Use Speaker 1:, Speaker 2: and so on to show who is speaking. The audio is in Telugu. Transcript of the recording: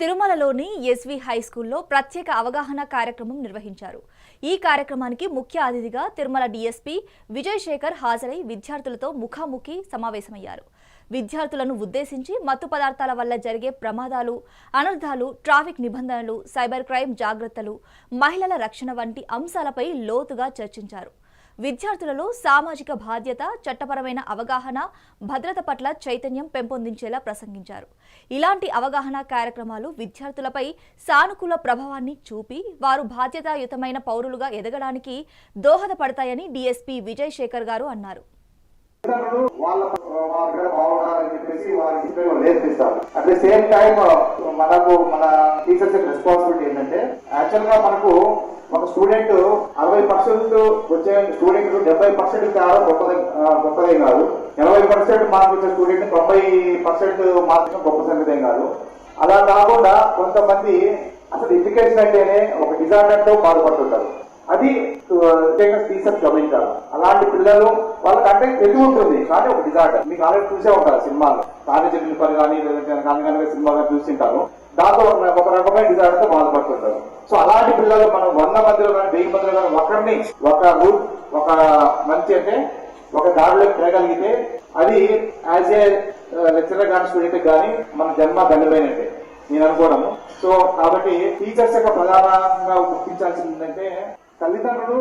Speaker 1: తిరుమలలోని ఎస్వి హై స్కూల్లో ప్రత్యేక అవగాహన కార్యక్రమం నిర్వహించారు. ఈ కార్యక్రమానికి ముఖ్య అతిథిగా తిరుమల డీఎస్పీ విజయశేఖర్ హాజరై విద్యార్థులతో ముఖాముఖి సమావేశమయ్యారు. విద్యార్థులను ఉద్దేశించి మత్తు పదార్థాల వల్ల జరిగే ప్రమాదాలు అనర్థాలు ట్రాఫిక్ నిబంధనలు సైబర్ క్రైమ్ జాగ్రత్తలు మహిళల రక్షణ వంటి అంశాలపై లోతుగా చర్చించారు. విద్యార్థులలో సామాజిక బాధ్యత చట్టపరమైన అవగాహన భద్రత పట్ల చైతన్యం పెంపొందించేలా ప్రసంగించారు. ఇలాంటి అవగాహన కార్యక్రమాలు విద్యార్థులపై సానుకూల ప్రభావాన్ని చూపి వారు బాధ్యతాయుతమైన పౌరులుగా ఎదగడానికి దోహదపడతాయని డీఎస్పీ విజయ్ శేఖర్ గారు అన్నారు.
Speaker 2: వాళ్ళ బాగుండాలని చెప్పేసి వారి నేర్పిస్తారు. అట్ సేమ్ టైం మనకు మన టీచర్స్ రెస్పాన్సిబిలిటీ ఏంటంటే యాక్చువల్గా మనకు ఒక స్టూడెంట్ అరవై పర్సెంట్ వచ్చే స్టూడెంట్ డెబ్బై పర్సెంట్ కాదు గొప్పది ఆ, కాదు. ఎనభై పర్సెంట్ మార్క్ వచ్చే స్టూడెంట్ తొంభై పర్సెంట్ మార్క్ గొప్ప సంగతి కాదు. అలా కాకుండా కొంతమంది అసలు ఎడ్యుకేషన్ అంటేనే ఒక డిజార్డర్తో బాధపడుతుంటారు. అది ముఖ్యంగా టీచర్స్ గమనించాలి. అలాంటి పిల్లలు వాళ్ళకంటే తెలివి ఉంటుంది కానీ ఒక డిజార్డర్ మీకు ఆల్రెడీ చూసే ఉంటారు సినిమాలో. కాలేజీ పని కానీ లేదంటే కానీ కనుక సినిమాగా చూసింటారు దాంతో ఒక రకమైన డిజార్డర్తో ఊళ్ళలో మనం వంద మందిలో కానీ వెయ్యి మందిలో కానీ ఒకరిని ఒక రూట్ ఒక మంచి అంటే ఒక దారిలో తిరగలిగితే అది యాజ్ ఏ లెక్చరర్ కానీ స్టూడెంట్ కానీ మన జన్మ దండమైనట్టే నేను అనుకోవడము. సో కాబట్టి టీచర్స్ యొక్క ప్రధానంగా గుర్తించాల్సింది ఏంటంటే తల్లిదండ్రులు